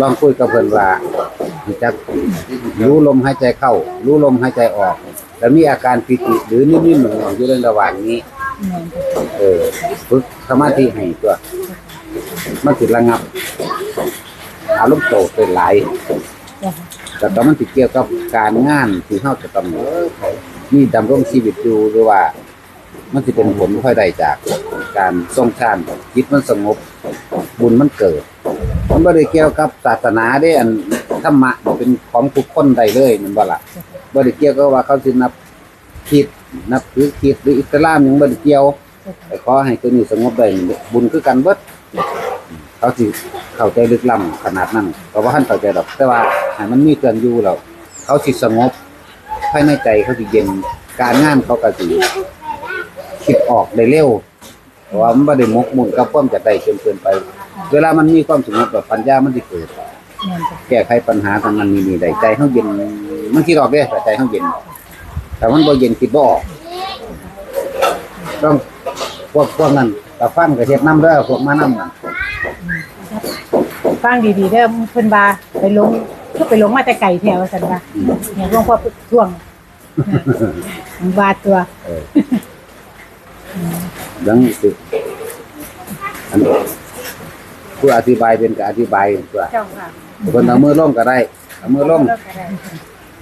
ลองคุยกับเพิ่นว่าจะรู้ลมหายใจเข้า รู้ลมหายใจออก แล้วมีอาการปิติหรือนิ่มๆหน่วงๆอยู่ในระหว่างนี้ เออฝึกสมาธิให้ตัว มันสิระงับ อารมณ์โตเป็นหลายจ้ะแต่ก็มันสิดเกี่ยวกับการงานที่เฮาจะต้องมีดำรงชีวิตอยู่หรือว่า มันสิเป็นผลค่อยได้จากการทรงฌานจิตมันสงบ บุญมันเกิด มันบ่ได้เกี่ยวกับศาสนาเด้อันธรรมะเป็นของทุกคนไดเลยมันบ่ละบ่ได้เกี่ยวกับว่าเขาสินับคิดนับถือคิดหรืออิสลามยังบ่ได้เกี่ยวแต่ขอให้ตัวนี้สงบได้บุญคือกันเบิดเขาสิเข้าใจลึกล้ำขนาดนั้นเพราะว่าท่านเข้าใจดอก แต่ว่าให้มันมีเครื่องอยู่แล้วเขาสิสงบภายในใจเขาสิเย็นการงานเขาก็สิ คิดออกได้เร็วเพราะว่ามันบ่ได้หมกมุ่นกับความจะได้จนเกินไป เวลามันมีความสงบแบบปัญญามันสิเกิด แม่นจ้ะแก้ไขปัญหาทางนั้นนี่นี่ได้ใจเฮาเย็น มันคิดออกเด้แต่ใจเฮาเย็นแต่มันบ่เย็นคิดบ่ออกต้องพวกพวกนั้นตะฟังก็เฮ็ดน้ำเด้อพวกมาน้ำนั่นฟังดีๆเด้อเพิ่นว่าไปลงก็ไปลงมาแต่ไก่แถวซั่นว่าเนี่ยหลวงพ่อท่วงมันว่าตัว เออ ดังสิอันผู้อธิบายเป็นก็อธิบายตัวเจ้าค่ะเพิ่นเอามือลงก็ได้เอามือลง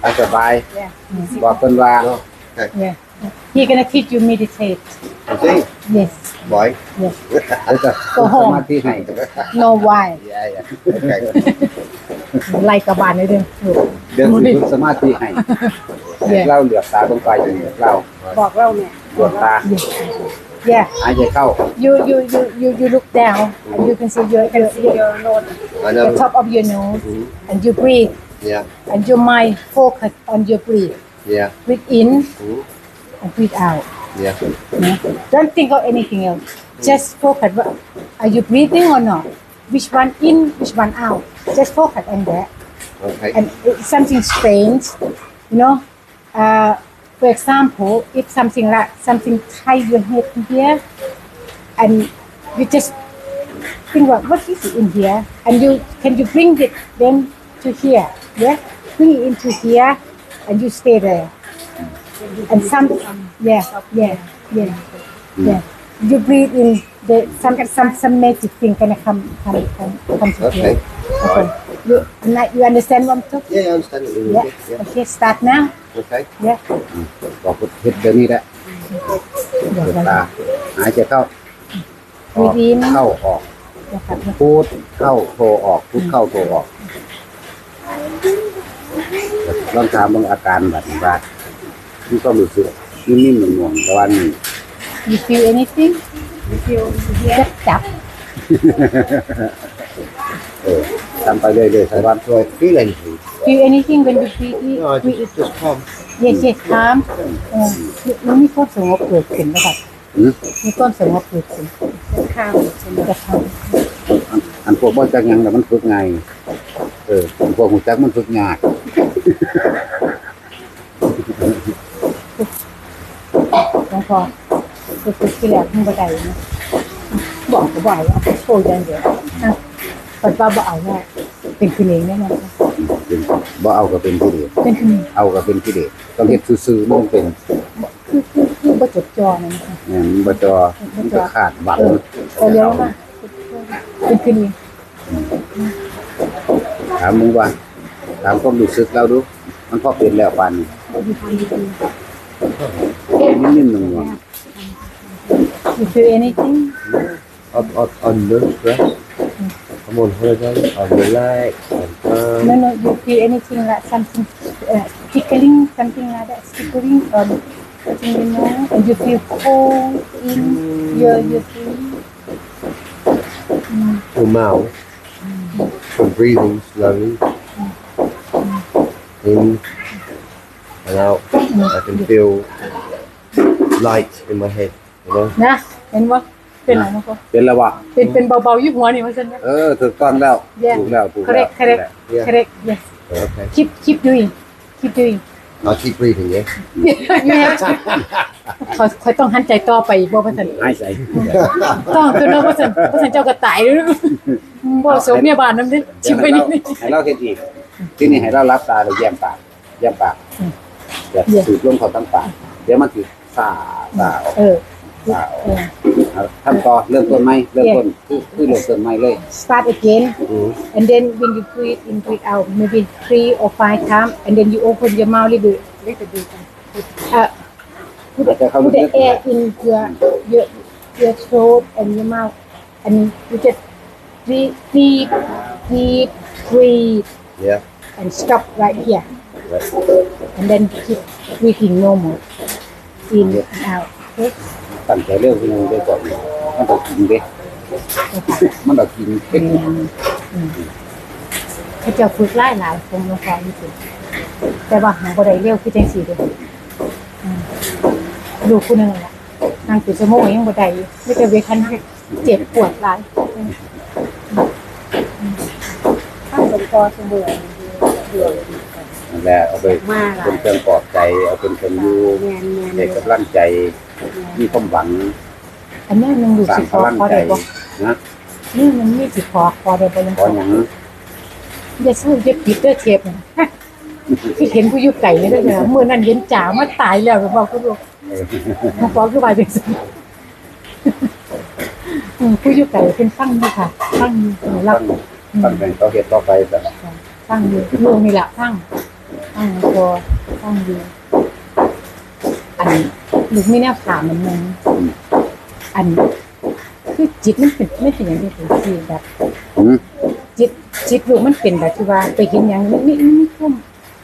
อธิบายบอกเพิ่นว่า Yeah. He gonna teach you meditate. You see, Yes. boy. Yes. เดี๋ยวจะ Go ส home. มาธิให้ No why. อย่าอย่า Okay. ไล่กระบาลเลยเด้อลูกเดี๋ยวสิฝึกสมาธิให้ Yeah. เล่าเหลือบตาลงไปอย่างนี้เล่าบอกเราเนี่ยเหลือบตา Yes. Yeah. หายใจเข้า You you you you you look down and you can see your your, your nose, I the know. top of your nose, and you breathe, Yeah, and your mind focus on your breathe. yeah, Breathe in Mhm. and breathe out. yeah. Yeah. Don't think of anything else. Just focus. what- Are you breathing or not? Which one in, which one out? Just focus on that. Okay. And it's something strange, you know. Uh, for example, if something like something tie your head here, and you just think about what is it in here, and you can you bring it then to here, yeah? Bring it into here, and you stay there. And some, yeah, yeah, yeah, yeah. Hmm. You breathe in the some some some magic thing gonna come come come come to Okay. here. Okay. You you understand what I'm talking? Yeah, I understand it. Yeah. Yeah. Okay, start now. Okay. Yeah. บอกเฮ็ดเดี๋ยวนี้แหละเหลือบตาหายใจเข้าออก Breathe in เข้าออกนะครับพูดเข้าโทรออกพูดเข้าโทรออกลองถามเบางอาการแบบนี้ว่ามีความรู้สึกนิ่มๆหน่วงๆแต่ว่านี่ You feel anything? You feel just จับเออทำไปเรื่อยๆสักวัน Do I feel anything? Feel anything when you breathe in? No, I breathe just, just calm. Yes, yes, calm. เออมันมีความสงบเกิดขึ้นนะครับหือมีความสงบเกิดขึ้น calm จะ calm อันอันพวกบ่จักหยังแต่ะมันฝึกง่ายเออพวกหูจักมันฝึกยากหลวงพ่อคือคือที่แรกมึงบ่ได้นะบอกก็บอกว่าโชว์อย่างเดียวนะปัดว่าบ่เอาว่าเป็นคืนเองแน่นอนค่ะ เป็นบ่เอาก็เป็นกิเลสเป็นคืนเองเอาก็เป็นกิเลสต้องเฮ็ดซื่อๆมันเป็นคือคือคือบ่จดจ่อนะนะคะเนี่ยมันบ่จอมันก็ขาดหวังเออแต่เลี้ยวมาเป็นคืนเองถามมึงว่า ถามความรู้สึกเราดู มันพอเป็นแล้วปานนี้นิ่มๆหน่วง You feel anything? I'm, I'm, I'm no stress. Come on, hold on relaxed. I'm calm. No, no, you feel anything like something uh, tickling, something like that, tickling or something, you know, and you feel cold in mm. your, your thing. Mm. Your mouth. Mm. You're breathing slowly. Mm. In and out. I can feel light in my head, you know? Nah, and what? เป็นอะไรนะพ่อเป็นแล้ววะเป็นเป็นเบาๆอยี่หัวนี่ว่าฉันนะ เออถูกต้องแล้ว Yeah. ถูกแล้วถูกแล้ว correct correct Yeah. correct yes Okay. keep keep doing keep doing I'll keep breathing, yeah? แม่เขาเขาต้องหันใจต่อไปบ่ว่าซั่นหายใจต้องตัวเนาะว่าซั่นว่าซั่นเจ้าก็ตายเด้อบ่สมเมียบ้านนำเด้อชิมไปนิดนึง ให้เราเฮ็ดอีกที่นี่ให้เรารับตาเราแย้มปากแย้มปากอืมอย่าสูดลมเข้าทั้งปากเดี๋ยวมันสิซ่าซ่าออก เออ ซ่าออก เออ เอาทำต่อเริ่มต้นใหม่เริ่มต้นคือคือเริ่มต้นใหม่เลย start again Mm. and then when you breathe in breathe out maybe three or five times and then you open your mouth little bit little bit uh put, อาจจะเข้า put ลึ the ก air in your your your throat and your mouth and you just deep deep deep breathe Yeah. and stop right here Right. and then keep breathing normal in and out okay ๆ ตั้งใจเรื่องนึงได้ก่อนมันต้องกินเด้มันต้องกินเผ็ดเขาเจะฝึกไล่หลายผมลงความรู้สึกแต่ว่าหาบ่ได้เร็วคือจังซี่เด้ออืมดูผู้หนึงล่ะนางติดสมงยังบ่ได้ไม่แต่เวคันเจ็บปวดหลายข้างบนคอเสมอเดือดแหละเอาไปเป็นเครื่องปลอบใจ เอาเป็นเครื่องยู่แม่นในกำลังใจ มีความหวังอันนี้มันดูสร้าสิงคอพลังคอใจได้บ่นะนี่มันมีสิคอคอได้บ่ยังขออย่างอย่าสู้อย่าปิดเด้อเทปนะที่เห็นผู้อยู่ไก่นี่ได้อเมื่อนั้นเห็นจ๋ามาตายแล้วก็บอกก็บอกเออมาบอกคือว่าจังซี่อืมผู้อยู่ไก่เป็นฟังอยู่ค่ะฟังอยู่รัตั้กงตั้งแต่ต่อเหตุต่อไปแต่ฟังอยู่ลูกนี่แหละฟังฟังพอฟังอยู่อัน ลูกไม่แน่ถามมันนึงอัน คือจิตมันเป็นไม่เป็นอย่างที่ผมคิดแบบอืมจิตจิตลูกมันเป็นแบบที่ว่า ไปเห็นอย่างนี้ไม่ไม่ไม่ท่วม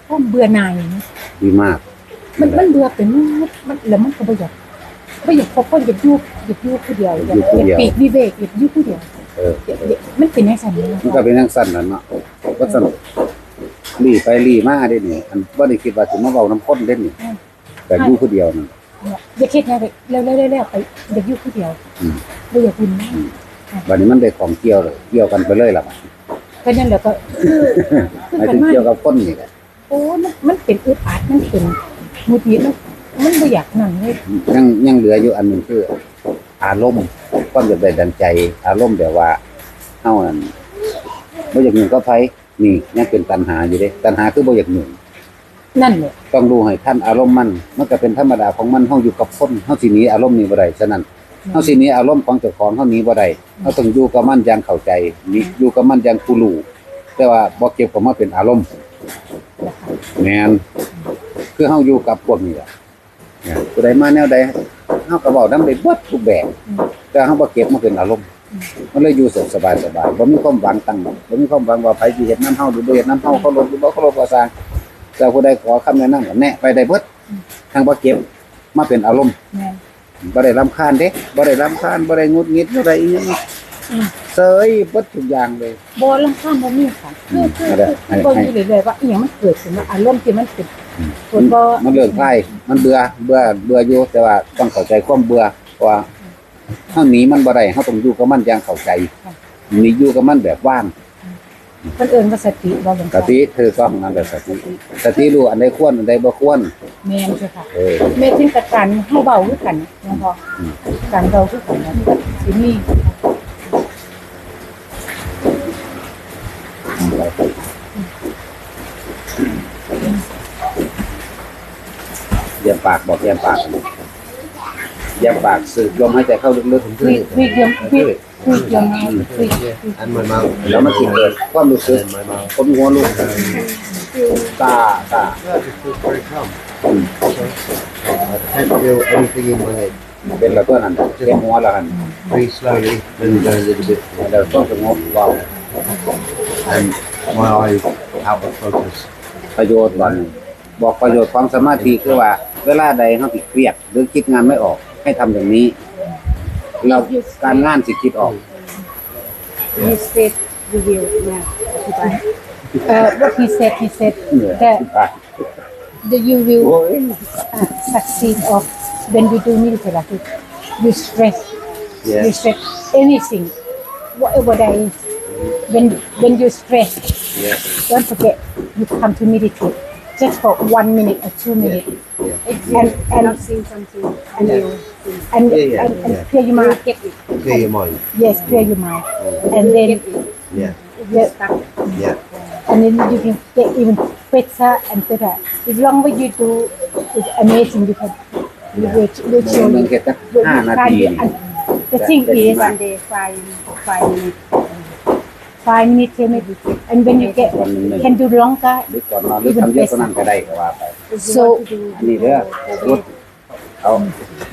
ท่วมเบื่อหน่ายนะดีมาก มันมันเบื่อเป็นมันมันแล้วมันก็บ่อยากบ่อยากพบคนอยากอยู่อยากอยู่ผู้เดียวอยากอยากปีกวิเวกอยากอยู่ผู้เดียวเอออยากอยากมันเป็นอย่างนั้นนะมันก็เป็นทั้งสั้นนั่นเนาะก็สนุกรีไปรีมาได้นี่อันบ่ได้คิดว่าสิมาเว้าน้ำข้นเด่นนี่แต่อยู่ผู้เดียวนั่น อยากคิดอย่างไรเร็วเร็วเร็วเร็วไปอยากอยู่ผู้เดียวอืมบ่อยากคุณบัดนี้มันได้ของเกี่ยวเลยเกี่ยวกันไปเลยล่ะบัดก็นั่นแหละก็คือหมายถึงเกี่ยวกับคนนี่แหละโอ้มันมันเป็นอึดอัดมันเป็นมุดยิดมันมันบ่อยากนั่นเลยยังยังเหลืออยู่อันหนึงคือ อารมณ์ความอยากได้ดันใจ อารมณ์แบบว่าเฮานั่นบ่อยากหนึ่งก็ไผนี่ยังเป็นตัณหาอยู่เด้ตัณหาคือบ่อยากหนึ่ง นั่นแหละต้องดูให้ท่านอารมณ์มันมันก็เป็นธรรมดาของมันเฮาอยู่กับคนเฮาสิหนีอารมณ์นี้บ่ได้ฉะนั้นเฮาสิหนีอารมณ์ของเจ้าของเฮาหนีบ่ได้เฮาต้องอยู่กับมันอย่างเข้าใจมีอยู่กับมันอย่างผู้รู้แต่ว่าบ่เก็บเข้ามาเป็นอารมณ์แม่นคือเฮาอยู่กับพวกนี้ล่ะเนี่ยผู้ใดมาแนวใดเฮาก็เว้านำได้เบิดทุกแบบแต่เฮาบ่เก็บมาเป็นอารมณ์มันเลยอยู่สุขสบายสบายบ่มีความหวังตั้งบ่มีความหวังว่าไผสิเฮ็ดนำเฮาหรือบ่เฮ็ดนำเฮาเขาลงหรือบ่เขาลงก็สร้าง แต่ผู้ใดขอคำแนะนำก็แนะไปได้เบิดทางบ่เก็บมาเป็นอารมณ์แม่นบ่ได้รำคาญเด้บ่ได้รำคาญบ่ได้หงุดหงิดบ่ได้อีหยังอืมเสยเบิดทุกอย่างเลย บ่ลำคาญบ่มีค่ะคือคือนั่นแหละคือบ่อยู่เรื่อยๆว่าอีหยังมันเกิดขึ้นว่าอารมณ์ที่มันเป็นอืม ส่วนบ่มันเลิกคลายมันเบื่อเบื่อเบื่ออยู่แต่ว่าต้องเข้าใจความเบื่อเพราะว่าเฮาหนีมันบ่ได้เฮาต้องอยู่กับมันอย่างเข้าใจหนีอยู่กับมันแบบว่าง เพิ่นเอิ้นว่าสติบ่เป็นสติคือต้องนั่นแหละสติสติรู้อันใดควรอันใดบ่ควรแม่นใช่ค่ะเออแม่ถึงกับการเฮาเว้าคือกันนะพ่ออมการเว้าคือกันนะสิมีเยี่ยมปากบอกเยี่ยมปาก เยี่ยมปากสูดลมหายใจเข้าลึกคุยคุยเยี่ยมคุยคุยเยี่ยมคุย And my mouth. ๆแล้วมันสิเกิดความรู้สึก And my mouth. คนหัวลุกตาตา Yeah, I just feel very calm. I can't feel anything in my head. เป็นแล้วก็นั่นเต็มหัวแล้วหัน Breathe slowly and go a little bit. แล้วต้องสงบเบา And my eyes out of focus. ประโยชน์บันบอกประโยชน์ของสมาธิคือว่า เวลาใดเขาติดเครียดหรือคิดงานไม่ออก ให้ทำอย่างนี้ เราการงานสิคิดออก he said you will now uh what he said he said เหนื่อย that the you will uh, succeed of when you do military like it, you stress you Yeah. stress anything whatever that is when when you stress Yeah. don't forget you come to meditate just for one minute or two minutes If you and and not seen something and new, and, Yeah, yeah, and, and yeah. clear your you mind get it. Clear your mind. yes clear your mind and You then get it. Yeah. If you Yeah. stuck. Yeah. and then you can get even better and better if long way you do it's amazing because you will will ชั่ว show โมงหนึ you งแค่สัก will ห้านา try ที you and the thing is One day, five, five minutes. five minutes ten minutes and when you get วันหนึ่งหนึ่ง can do longer หรือก่อนนอนหรือทำเยอะกว่านั้นก็ได้ก็ว่าไป If you So- want to do อันนี้เด้อรถเอา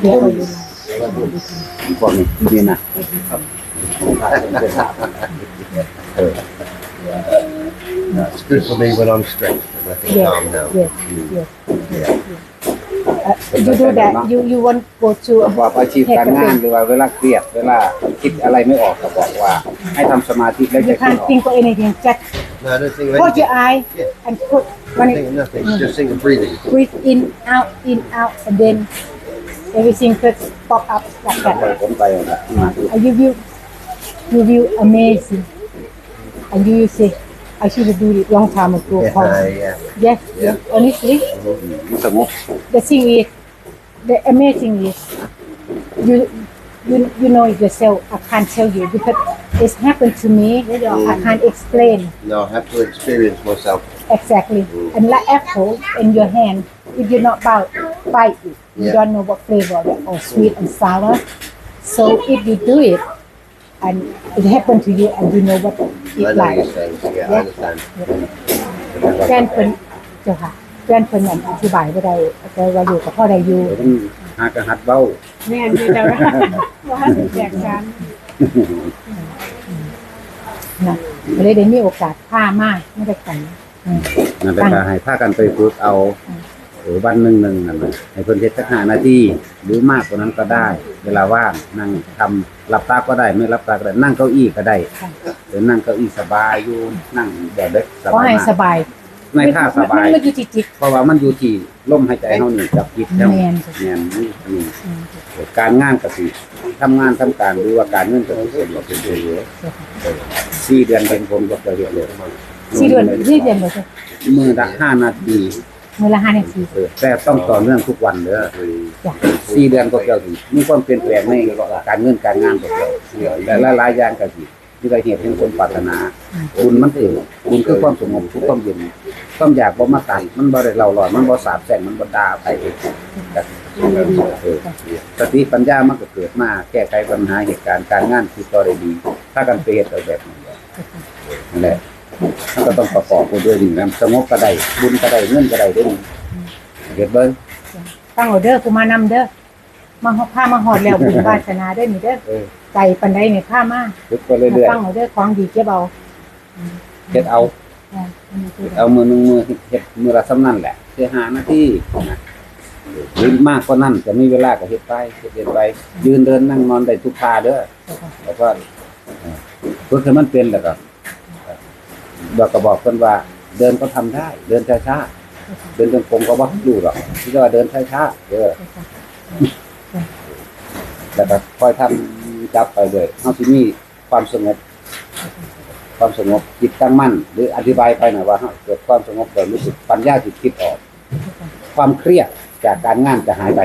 เดี๋ยวเอาอยู่พวกนี้นี่นะเออ It's good for me when I'm stressed and I can Yes, calm down. yes, yes. Uh, you do that. You you want go to ประกอบอาชีพการงานหรือว่าเวลาเครียดเวลาคิดอะไรไม่ออกก็บอกว่า ให้ทำสมาธิแล้ว you จะคิด can't ออก think of anything. Just No, I don't think of close your anything. eye Yeah. and put when Think it of nothing. Just think of breathing. breathe in out in out and then everything just pop up like ปล่อย that. ผมไปนะมาดู And you will you will amazing. And you will say I should have do it long time ago. Yeah, Paul." yeah. Yes, yes. Honestly, สงบ the thing is, the amazing is, you you you know it yourself. I can't tell you because it's happened to me. I can't explain No, I have to experience myself. exactly. And like apple in your hand, if you not bite bite it, you Yeah. don't know what flavor of it, or sweet and sour. So if you do it, and it happened to you, and you know what I it's know like. you're saying. Yeah, I Yeah. understand. แฟนเป็นเจ้าค่ะแฟนเป็นอย่างอธิบายไม่ได้แต่ว่าอยู่กับพ่อได้อยู่ เดี๋ยวต้องหากระหัดเบ้า แม่นอยู่แต่ว่าว่าแจกกัน นะก็เลยได้มีโอกาสพามากไม่ได้กันอืมนั่นเป็นการให้พากันไปฝึกเอาหรือวันหนึ่งหนึ่งนั่นนะให้เพิ่นเฮ็ดสักห้านาทีหรือมากกว่านั้นก็ได้ เวลาว่างนั่งทำหลับตาก็ได้ไม่หลับตาก็ได้นั่งเก้าอี้ก็ได้หรือนั่งเก้าอี้สบายอยู่นั่งแบบเล็กสขอบายให้มากสบาย ในท่าสบาย มันอยู่ที่จิต เพราะว่ามันอยู่ที่ลมหายใจเฮานี่กับจิตเฮาแม่นแม่นนี่นี่การงานก็สิทำงานทำการหรือว่าการเงินก็สิเป็นบ่เป็นตัวอยู่เออสี่เดือนเป็นผลก็จะเรียกเลยสี่เดือนสี่เดือนเลยจ้ะมือละห้านาทีมือละห้านาทีเออแต่ต้องต่อเนื่องทุกวันเด้อ จ้ะสี่เดือนก็เกี่ยวสิมีความเปลี่ยนแปลงในการเงินการงานก็เกี่ยวแต่ละหลายอย่างก็สิ มีแต่เหตุที่คนปรารถนาบุญมันเองบุญคือความสงบทุกความเย็นความอยากบ่มาตันมันบ่ได้เล่าลอยมันบ่สาบแช่งมันบ่ด่าไปเองเออสติปัญญามันก็เกิดมาแก้ไขปัญหาเหตุการณ์การงานที่ต่อได้ดี ถ้ากันไปเฮ็ดเอาแบบนี้นั่นแหละมันก็ต้องประกอบไปด้วยนี่นะสงบก็ได้บุญก็ได้เงินก็ได้เด้อนี่เฮ็ดเบิ่งตั้งออเดอร์กูมานำเด้อ มาหอดผ้ามาหอดแล้วบุญวาสนาเด้อนี่เด้อเออใจปันใดเนี่ยผ้ามาฝึกไปเรื่อยตั้งออเดอร์ของดีเก็บเอาๆเฮ็ดเอาอ่าอันนี้คือเอามือหนึ่งมือเฮ็ดมือละสำนั่นแหละเพื่อหาหน้าที่นะหรือมากกว่านั้นจะมีเวลาก็เฮ็ดไปเฮ็ดเฮ็ดไป ยืนเดินนั่งนอนได้ทุกท่าเด้อ แล้วก็เอ่อเพื่อให้มันเป็นแล้วก็บอกก็บอกเพิ่นว่า เดินก็ทำได้ เดินช้าๆเดินจงกรมก็บ่อยู่หรอกที่ว่าเดินช้าๆเด้อ แล้วก็ค่อยทำจับไปเลยเฮาสิมีความสงบ ความสงบจิตตั้งมั่น หรืออธิบายไปหน่อยว่าเฮาเกิดความสงบเกิดรู้สึกปัญญาจิตคิดออก ความเครียดจากการงานจะหายไป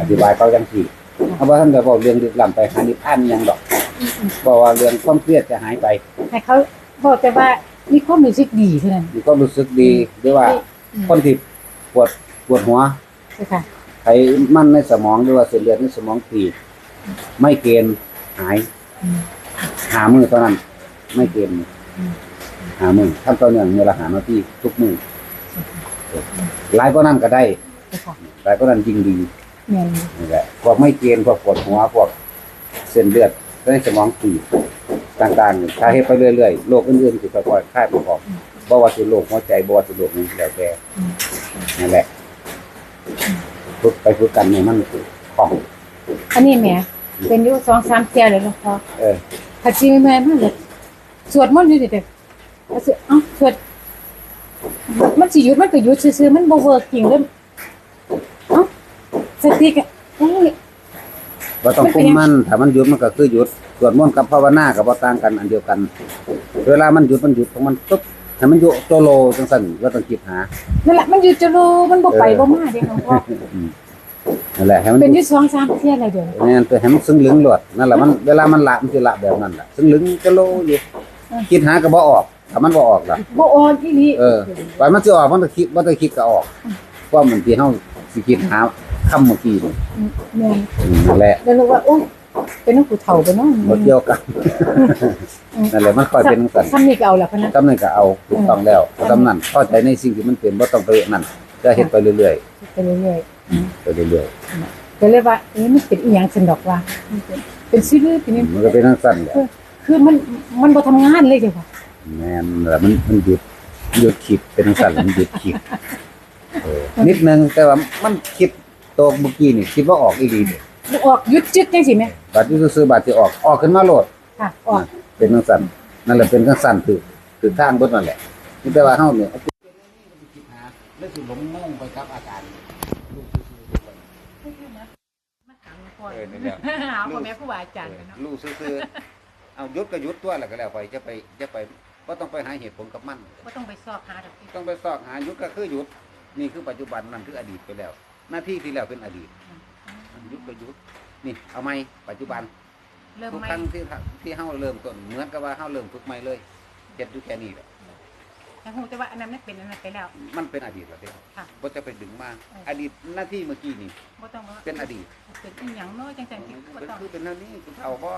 อธิบายเขาจังสี่เพราะว่าท่านจะบอกเรื่องลึกล้ำไปหานิพพานยังดอกบอกว่าเรื่องความเครียดจะหายไปให้เขาบอกแต่ว่ามีความรู้สึกดีเท่านั้นมีความรู้สึกดีหรือว่าคนที่ปวดปวดหัวใช่ค่ะไขมันในสมองหรือว่าเส้นเลือดในสมองตีบไม่เกณฑ์หาย หามือตอนนั้น ไม่เกณฑ์หามือทำต่อเนื่องมือละหานาที่ทุกมือหลายก็นั่นก็ได้หลายก็นั่นยิ่งดีนี่แหละพวกไม่เกณฑ์พวกปวดหัวพวกเส้นเลือดในสมองตีบต่างๆถ้าเฮ็ดไปเรื่อยๆโรคอื่นๆสิค่อยๆคลายประกอบบ่ว่าสิโรคหัวใจบ่ว่าสิโรคนี้แล้วแต่นั่นแหละ ฝึกไปฝึกกันเนี่ยมันคล่องอันนี้แหม่เป็นอยู่สองสามเที่ยวเลยหลวงพ่อเออถ้าจริงแม่มันเลยสวดมนต์อยู่แต่เอาสิเอ้าสวดมันสิหยุดมันก็หยุดซื่อๆมันบ่เวิร์กจริงเลยเอ้าสติก็โอ้ยบ่ต้องคุมมันถ้ามันหยุดมันก็คือหยุดสวดมนต์กับภาวนาก็บ่ต่างกันอันเดียวกัน เวลามันหยุดมันหยุดของมันตุ๊บ ถ้ามันอยู่ตัวโลจังซั่นก็ต้องคิดหา นั่นแหละมันอยู่จะรู้มันบ่ไปเออบ่มาเด้หลวงพ่อนั่นแหละให้มันเป็นอยู่สองสามเที่ยอะไรเดี๋ยวนี้แม่นไปให้มันซึ้งลึงโลดนั่นแหละมันเวลามันละมันสิละแบบนั้นล่ะซึ้งลึงจะโลอยู่คิดหาก็บ่ออกถ้ามันบ่ออกล่ะ บ่อ่อนอีหลีเออว่ามันสิออกมันก็คิดบ่ได้คิดก็ออกว่ามันที่เฮาสิคิดหาคำเมื่อกี้นี่แม่นอืมนั่นแหละแล้วรู้ว่าโอ้ เป็นน้องผู้เฒ่าไปเนาะบ่เกี่ยวกันนั่นแหละมันค่อยเป็นจังซั่นซ้ำนี่ก็เอาแล้วพะนะกำนั้นก็เอาถูกต้องแล้วกำนั้นพอใจในสิ่งที่มันเป็นบ่ต้องไปนั่นก็เฮ็ดไปเรื่อยไปเรื่อยๆไปเรื่อยๆก็เลยว่าเอ๊ะมันเป็นอีหยังซั่นดอกว่าเป็นซื่อเป็นนี่ๆมันก็เป็นจังซั่นแหละคือมันมันบ่ทำงานเลยจ้ะว่าแม่นแล้วมันมันหยุดหยุดคิดเป็นจังซั่นมันหยุดคิดเออนิดนึงแต่ว่ามันคิดตัวเมื่อกี้นี่คิดว่าออกอีหลีเด้บ่ ออกหยุดจึกจังซี่แหมบัดนี้ซื้อๆบัดสิออกออกขึ้นมาโลดค่ะออกเป็นจังซั่นนั่นแหละเป็นจังซั่นคือคือทางเบิดนั่นแหละนี่แต่ว่าเฮาเนี่ยแล้วสิหลงงงไปกับอาการมาถามหลวงพ่อเออนี่แหละหาพ่อแม่ครูบาอาจารย์กันเนาะรู้ซื่อๆเอาหยุดก็หยุดตัวแล้วก็แล้วไปจะไปจะไปบ่ต้องไปหาเหตุผลกับมันบ่ต้องไปสอบหาดอกที่ต้องไปซอกหาหยุดก็คือหยุดนี่คือปัจจุบันนั่นคืออดีตไปแล้ว หน้าที่ที่แล้วเป็นอดีต หยุดก็หยุดนี่เอาไหมปัจจุบันเริ่มทุกใหม่ครั้งที่ที่เฮาเริ่มต้นเหมือนกับว่าเฮาเริ่มฝึกใหม่เลยเฮ็ดอยู่แค่นี้แหละแต่ฮู้แต่ว่าอันนั้นมันเป็นอันนั้นไปแล้ว มันเป็นอดีตแล้วเด้ค่ะบ่จะไปดึงมาเอออ อดีตหน้าที่เมื่อกี้นี่ บ่ต้องว่าเป็นอดีตเป็นอีหยังเนาะจังๆที่บ่เป็นต้องคือเป็นเท่านี้กูเฒ่าบ่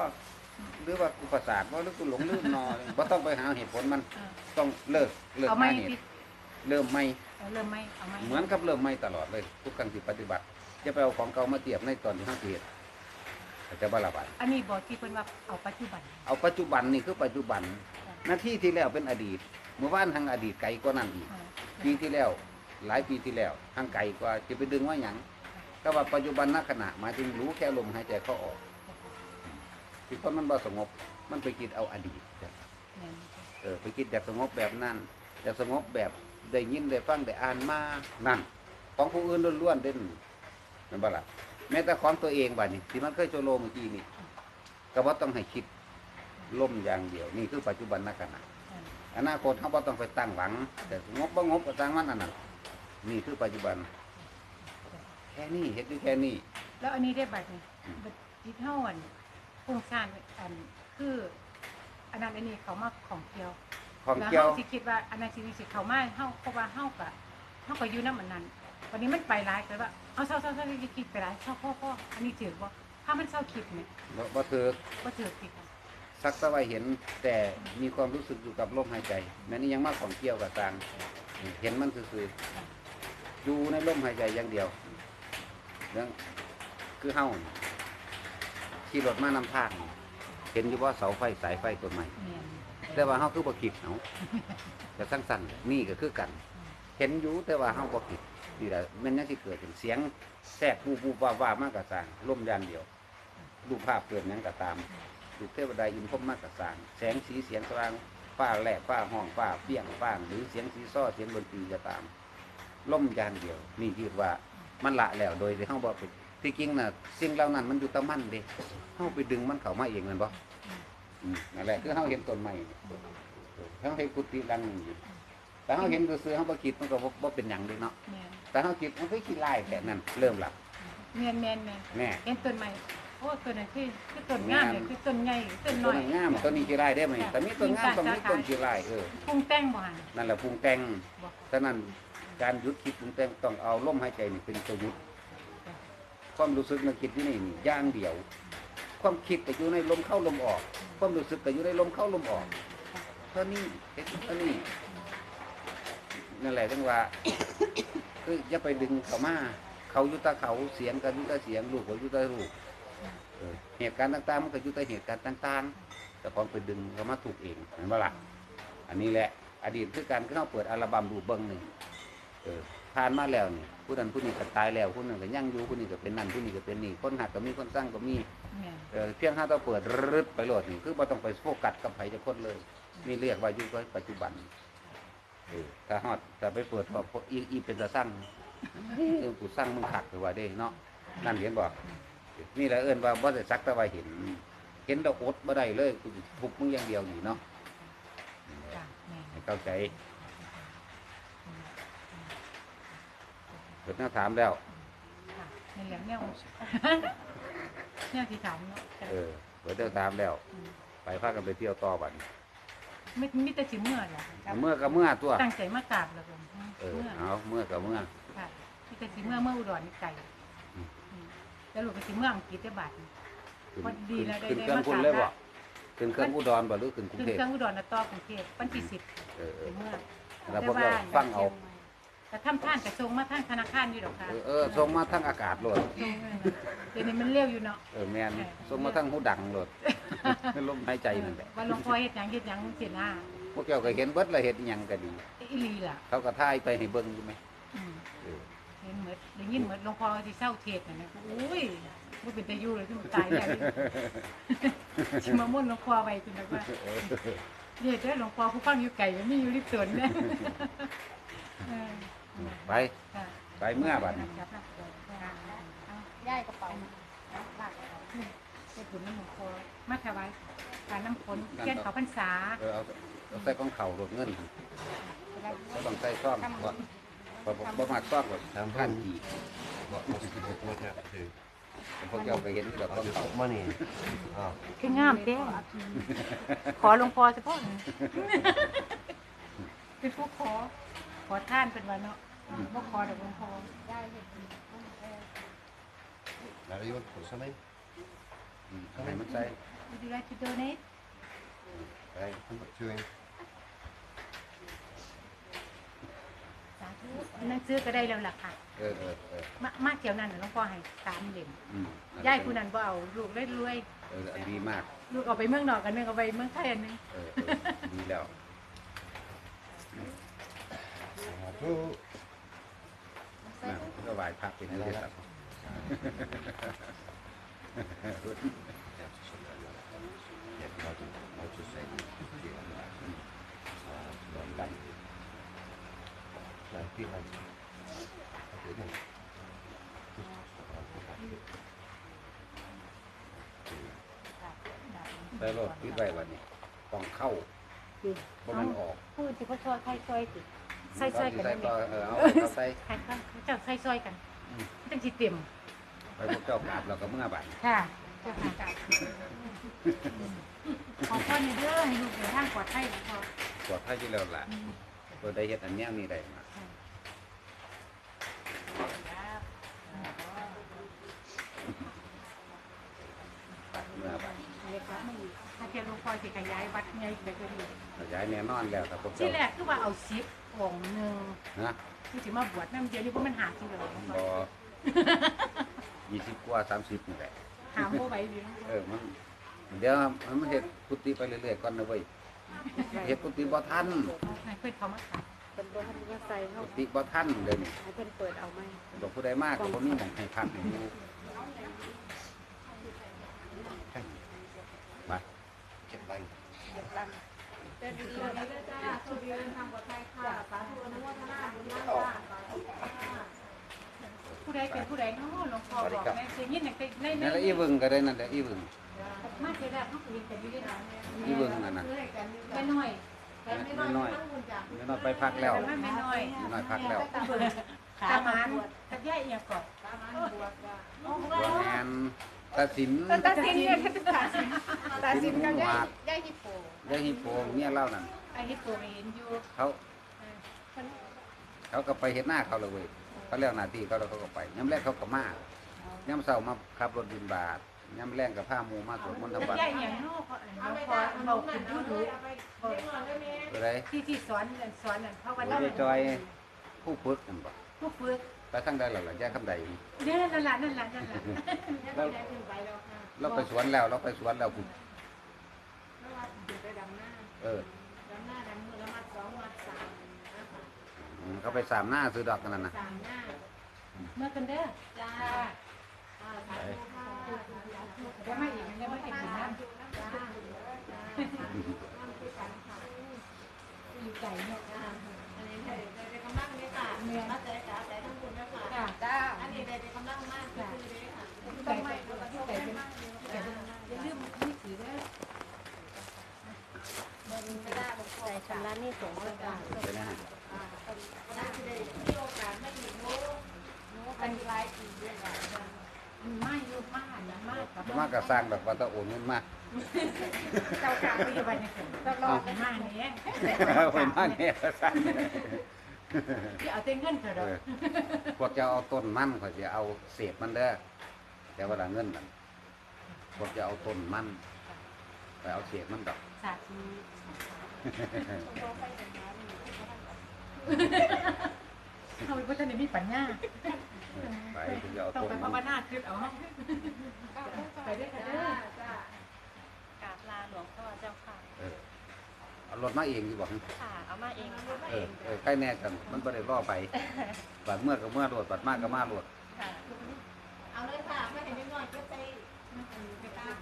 หรือว่ากูประสาทบ่หรือกูหลงลืมนอบ่ต้องไปหาเหตุผลมันเออต้องเลิกเลิกเอาไหม่หาเหตุที่เริ่มใหม่ เออเริ่มไหม่เอาไหม่เหมือนกับเริ่มใหม่ตลอดเลย ทุกครั้งที่ปฏิบัติ จะไปเอาของเก่ามาเทียบในตอนที่เฮาเฮ็ดเข้าใจบ่ล่ะบัดอันนี้บ่ที่เพิ่นว่าเอาปัจจุบัน เอาปัจจุบันนี่คือปัจจุบัน หน้าที่ที่แล้วเป็นอดีต เมื่อวานทางอดีตไกลกว่านั้นอีกเออปีที่แล้ว หลายปีที่แล้วทางไกลกว่าจะไปดึงว่าหยังก็ว่าปัจจุบันณขณะหมายถึงรู้แค่ลมหายใจเข้าออกที่คนมันบ่สงบมันไปคิดเอาอดีตแม่นเออไปคิดอยากสงบแบบนั้นอยากสงบแบบได้ยินได้ฟังได้อ่านมานั่นของผู้อื่นล้วนๆเด่น นั่นบ่ล่ะแม้แต่ของตัวเองบัดนี้ที่มันเคยโจโลเมื่อกี้นี่ก็บ่ต้องให้คิดล่มอย่างเดียวนี่คือปัจจุบันณขณะเอออนาคตเขาบ่ต้องไปตั้งหวัง แต่งบบ่งบก็ตั้งมันอันนั้นนี่คือปัจจุบัน แค่นี้เฮ็ดอยู่แค่นี้ แล้วอันนี้ได้บัดนี่บัดจิตเฮาอันฟุ้งซ่านอันคืออันนั้นอันนี้เขามาของเกี่ยวของแล้วเกี่ยวเฮาสิคิดว่าอันนั้นสิสิเข้ามาเฮาเพราะว่าเฮาก็เฮาก็อยู่นำอันนั้น วันนี้มันไปหลายก็ว่าเอาเศร้าๆๆสิคิดไปหลายเศร้าพ่อๆอันนี้ถือบ่ถ้ามันเศร้าคิดนี่บ่บ่ถือบ่ถือสิค่ะสักแต่ว่าเห็นแต่มีความรู้สึกอยู่กับลมหายใจแม้นี่ยังมากของเกี่ยวกับต่างเห็นมันคือๆอยู่ในลมหายใจอย่างเดียวเรื่องคือเฮานี่ขี่รถมานำทางนี่เห็นอยู่ว่าเสาไฟสายไฟต้นไม้แม่นแต่ว่าเฮาคือบ่คิดเอาจะสั้นๆนี่ก็คือกัน เห็นอยู่แต่ว่าเฮาบ่คิด นี่แหละมันยังสิเกิดเป็นเสียงแทรกปูปูว่าว่ามากกะสางลมยางเดียวรูปภาพเกิดหยังก็ตามรูปเทวดาอินพรหมมากกะสางแสงสีเสียงสว่างฟ้าแหลบฟ้าห้องฟ้าเปี้ยงฟ้าหรือเสียงสีซ้อเสียงดนตรีจะตามล่มยางเดียว นี่คือว่ามันละแล้วโดยที่เฮาบ่ไปที่จริงน่ะสิ่งเหล่านั้นมันอยู่ตะมันเด้เฮาไปดึงมันเข้ามาเองม่นบ่อืมนั่นแหละคือเฮาเห็นต้นไม้นี่เขาเห็นกุฏิหลังหนึงอยู่ แต่เขาเห็นซื้อๆเขาบ่คิดมันก็บ่บ่เป็นหยังเด้เนาะแม่นแต่เขาคิดมันก็คิดไล่แค่นั้นเริ่มหลับแม่นแม่นแม่นแน่เห็นต้นใหม่โอ้ต้นนั้นคือคือต้นงามเลยคือต้นใหญ่ต้นต้น้นอยงามต้นนี้กี่ไร่ได้ไหมแต่มีต้นงามต้องมีต้นกี่ไร่เออปรุงแต่งบ่หั่นนั่นแหละปรุงแต่งบ่ฉะนั้นการหยุดคิดปรุงแต่งต้องเอาลมหายใจนี่เป็นตัวหยุด ความรู้สึกนึกคิดที่นี่นี่อย่างเดียว ความคิดก็อยู่ในลมเข้าลมออก ความรู้สึกก็อยู่ในลมเข้าลมออกเท่านี้เห็นเท่านี้ นั่นแหละถึงว่าคืออย่าไปดึงเขามาเขาอยู่แตาเขาเสียงกันอยู่แตาเสียงลูกก็อยู่แตาลูกเออเหตุการณ์ต่างๆมันก็อยู่แตาเหตุการณ์ต่างๆ แต่พอไปดึงเขามาถูกเองเห็นปะล่ะอันนี้แหละ อดีตคือการเข้าเปิดอัลบั้มรูปเบิ้งหนึ่งเออผ่านมาแล้วนี่ผู้นั้นผู้นี้ก็ตายแล้วผู้นั้นก็ยังอยู่ผู้นี้ก็เป็นนั่นผู้นี้ก็เป็นนี่คนหักก็มีคนสร้างก็มีแม่นเออเพียงถ้าเราเปิดรึดไปโหลดนี่คือเราต้องไปโฟกัสกับไผจะคนเลยนี่เรียกว่าอยู่กับปัจจุบัน เถ้าฮอดจะไปเปิดว่พวกอีอีเป็นตะสั่งเออกูสั่งมึงขักหรือว่าได้เนาะนั่นเห็นบอกนี่แหละเอิ้นว่าบ่ได้สักแต่ว่เห็น เห็นดอกอดบ่ได้เลยกูทุบมึงอย่างเดียวนี่เนาะจ้ะเข้าใจเกิดน้าถามแล้ว ค่ะนี่แหละยเนี่ยที่ถามเนาะเออเกิดน้าถามแล้ว ไปพากันไปเที่ยวต่อบัดน ไม่มีแต่สิเมื่อแหละเมื่อก็เมื่อตัว ตั้งใจมากราบแล้วกันเออ เมื่อเอาเมื่อก็เมื่อ ค่ะมีแต่สิเมื่อเมื่ออุดรนี่ไก่อืม อืมแล้วลูกก็สิเมื่ออังกฤษได้บาท ขึ้นพอดีแล้วได้ขึ้นได้เครื่องมาคุณกราบเลยบ่ละขึ้นเครื่องอุดรบ่หรือขึ้นกรุงขึ้นเทพเครื่องอุดรนะต่อกรุงเทพวันที่สิบเออเอสิอเมื่อแล้วพวกเราฟังเอา แต่ทำท่านกระทรงมาทางธนาคารอยู่หรอกค่ะเออเออส่งมาทั้งอากาศโลดทรงเลยนะเดี๋ยวนี้มันเลี้ยวอยู่เนาะ เออแม่นส่งมาทั้งหูดังโลดลมหายใจนั่นแหละว่าหลวงพ่อเฮ็ดหยังเฮ็ดหยังเสียหน้าพวกเจ้าก็เห็นเบิดแล้วเฮ็ดอิหยังก็ดี อีหลีล่ะเขาก็ถ่ายไปให้เบิ่งอยู่ไหมอืมเออเห็นเหมือนได้ยินเหมือนหลวงพ่อที่เศร้าเทศน์น่ะนะอุ้ยบ่เป็นตาอยู่เลยที่มันตายแล้วนี่ สิมาม่วนหลวงพ่อไว้จนแบบว่าเดี๋ยวเด้อหลวงพ่อผู้ฟังอยู่ไกลมันมีอยู่ริบสวนเนี่ยเออ ไปค่ะไปเมื่อบัดนี้ครับครับครับเอาย่ายกระเป๋าลากไปบุญน้ำหลวงพ่อมาถวายการน้ำฝนเทียนเขาพรรษาเออเอาเอาใส่กองเข่ารถเงินก็ต้องใส่ซ่องเพราะเพราะบ่มักซ่องหรอกทำพันกี่ What, what's the book work out to? พวกเจ้าไปเห็นแบบกอง I just เข่า put money in. Oh, คืองามเด้ขอหลวงพ่อเฉพาะเป็นผู้ขอขอท่านเป็นวันเนาะ บ่ขอดอกหลวงพ่อย่ายเห็ด now you want to put some in? อืมให้มันใส่ Would you like to donate ไป Put two in. สาธุนั่นซื้อก็ได้แล้วล่ะค่ะ เออเออเออมามาเที่ยวนั้นน่ะหลวงพ่อให้สามเหรียญอืมยายผู้นั้นบ่เอาลูกได้รวยเอออันดีมาก ลูกเอาไปเมืองนอกกันนึงเอาไปเมืองไทยอันนึงเออเออดีแล้ว Two. นะ ก็ไหวพักเป็นอะไรครับ Yeah, I'll, do, I'll just say yeah, uh, well done. No, feel like I didn't. Just, I'll put that in. ใส่รถปิดไว้วันนี้ต้องเข้าเพราะมันออก พูดสิเขาซอยใครซอยสิ ใส่ซอยกันใส่นั่นต่อเองเออเอาเอาใส่ใครเขาเจ้าใส่ซอยกันจังสิเต็มไปพวกเจ้ากราบแล้วก็เมื่อบัดค่ะเจ้าค่ะขอพรในเด้อให้ลูกเดินทางปลอดภัยนะพ่อปลอดภัยที่แล้วล่ะตัวได้เฮ็ดอันเนี้ยนี่ได้มาเมื่อบัดถ้าเทียนหลวงพ่อสิขยายวัดใหญ่ไปกว่านี้ขยายแน่นอนแล้วครับพวกที่เจ้าแรกคือว่าเอาซิป องค์หนึ่งนะที่สิมาบวชแม่มันเดียวนี่เพราะมันหาที่เลยบ่ ยี่สิบกว่าสามสิบนี่แหละหาโมไหวหรือเออมันเดี๋ยวมันเฮ็ดกุฏิไปเรื่อยๆก่อนนะเว้ยเฮ็ดกุฏิบ่ทันให้เพื่อนเขามาขายเป็นบนทันว่าใส่เขากุฏิบ่ทันเดี๋ยวนี้ให้เพิ่นเปิดเอาไหมหลวงผู้ใดมากก็บ่มีหม่องให้พักให้อยู่มา Get bang. เดินดีๆเลยจ้าสุดีทำปลอดภัยค่ะสาธุอนุโมทนาบุญมากจ้า ผู้ใดเป็นผู้ใดเนาะหลวงพ่อบอกแม่สิยินในในในนั่นแหละอีเวิงก็ได้นั่นแหละอีเวิงมาเจอแล้วเขาคุยกันอยู่ด้วยนะอีเวิงนั่นน่ะแม่น้อยน้อยน้อยน้อยไปพักแล้วแต่ว่าแม่น้อยน้อยพักแล้วตามานตาแย่เอียก่อนบ่แม่นตาสินตาสินเนี่ยตาสินตาสินกับย่ายย่าฮิปโปได้ฮิปโปเมียเล่านั่นไอ้ที่ตัวเห็นอยู่เขาเขาก็ไปเฮ็ดหน้าเขาเลยเว้ย เขาเรียกหน้าที่เขาแล้วเขาก็ไปย้ำแรกเขาก็มาย้ำเช้ามาขับรถบินบาทย้ำแรงกับผ้ามูมาสวดมนต์ทำบัตรแย่เอียงนาะเพราะหลวงพ่อาขึ้นดูดูอะไรที่ที่สอนสอนเพราะว่าเราจอยผู้ฝึกกันบ่ผู้ฝึกไปทางใดแล้วล่ะแยกคำใดนี่เนี่ยนั่นแหละนั่นแหละนั่นแหละเราไปสวนแล้วเราไปสวนแล้วคุณเออ ดำหน้าดำมือละมัดสองมัดสามนะคะ อืม เขาไปสามหน้าซื้อดอกกันนั่นนะ สามหน้า เมื่อกันเด้อจ้าอ่าสาธุค่ะเดี๋ยวมาอีกเดี๋ยวมาอีกนะจ้าอยู่ไก่เนาะอันนี้ได้ได้กำลังเนี่ยค่ะมาแต่จ๋าแต่ทั้งคุณนะคะจ้าอันนี้ได้กำลังมากคือเลยค่ะไก่เป็นไก่เป็นไก่เป็นอย่าลืมนี่ถือเด้อใจชำระนี่สงฆ์เลยค่ะไปนะฮะ ได้ที่ได้มีโอกาสไม่หยุดโน้อันไลฟ์อีกด้วยนะไม่อยู่มากนะมากกับมากก็สร้างแบบว่าตะโอนเงินมาเจ้าการไปอยู่บ้านเนี่ยต้องรอกันมากนี้โอนมาเนี่ยก็สร้างที่เอาเต็งเงินเถอะเอเด้ออพวกจะเอาต้นมันข่อยจะเอาเศษมันเด้อแต่เวลาเงินนั่นพวกจะเอาต้นมันไปเอาเศษมันดอกสาธุ เขาเป็นคนที่มีปัญญาไปถึงจะเอาต้องต้นไปมัภาวนนาคิดเอาไปด้วยกันจ้าจ้ากราบลาหลวงพ่อเจ้าค่ะเออเอารถมาเองดีกว่าค่ะเอามาเองค่ะเออเออใกล้แน่กันมันไม่ได้รอไปบัดเมื่อก็เมื่อโดดบัดมากก็มาโดดค่ะ เอาเลยค่ะไม่เห็นนิดหน่อยก็ไปไปตาม